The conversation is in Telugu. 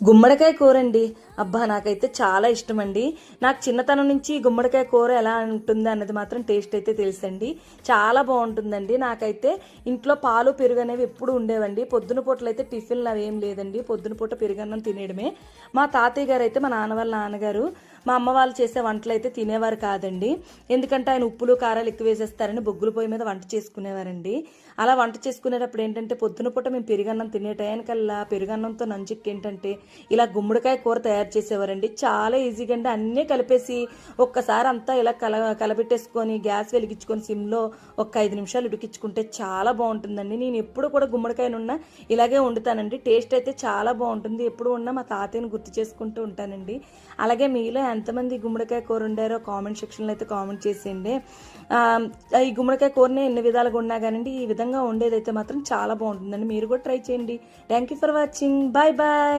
గుమ్మడికాయ కూర అండి అబ్బా నాకైతే చాలా ఇష్టం అండి నాకు చిన్నతనం నుంచి గుమ్మడికాయ కూర ఎలా ఉంటుంది అన్నది మాత్రం టేస్ట్ అయితే తెలుసండి. చాలా బాగుంటుందండి. నాకైతే ఇంట్లో పాలు పెరుగు అనేవి ఎప్పుడు ఉండేవండి. పొద్దున పూటలు అయితే టిఫిన్లు అవి ఏం లేదండి. పొద్దున పూట పెరుగన్నం తినేయడమే. మా తాతయ్య గారు అయితే మా నాన్న వాళ్ళ నాన్నగారు మా అమ్మ వాళ్ళు చేసే వంటలు అయితే తినేవారు కాదండి. ఎందుకంటే ఆయన ఉప్పులు కారాలు ఎక్కువ వేసేస్తారని బొగ్గుల పొయ్యి మీద వంట చేసుకునేవారండి. అలా వంట చేసుకునేటప్పుడు ఏంటంటే పొద్దున పూట మేము పెరుగన్నం తినే టయానికల్లా పెరుగన్నంతో నంచుక్కి ఏంటంటే ఇలా గుమ్మడికాయ కూర తయారు చేసేవారండి. చాలా ఈజీగా అండి. అన్నీ కలిపేసి ఒక్కసారి అంతా ఇలా కల కలబెట్టేసుకొని గ్యాస్ వెలిగించుకొని సిమ్లో ఒక ఐదు నిమిషాలు ఉడికించుకుంటే చాలా బాగుంటుందండి. నేను ఎప్పుడు కూడా గుమ్మడికాయనున్న ఇలాగే వండుతానండి. టేస్ట్ అయితే చాలా బాగుంటుంది. ఎప్పుడు ఉన్నా మా తాతయ్యని గుర్తు చేసుకుంటూ ఉంటానండి. అలాగే మీలో ఎంతమంది గుమ్మడికాయ కూర ఉండారో కామెంట్ సెక్షన్లో అయితే కామెంట్ చేసేయండి. ఈ గుమ్మడికాయ కూరనే ఎన్ని విధాలుగా ఉన్నా కానండి ఈ విధంగా ఉండేదైతే మాత్రం చాలా బాగుంటుందండి. మీరు కూడా ట్రై చేయండి. Thank you for watching bye bye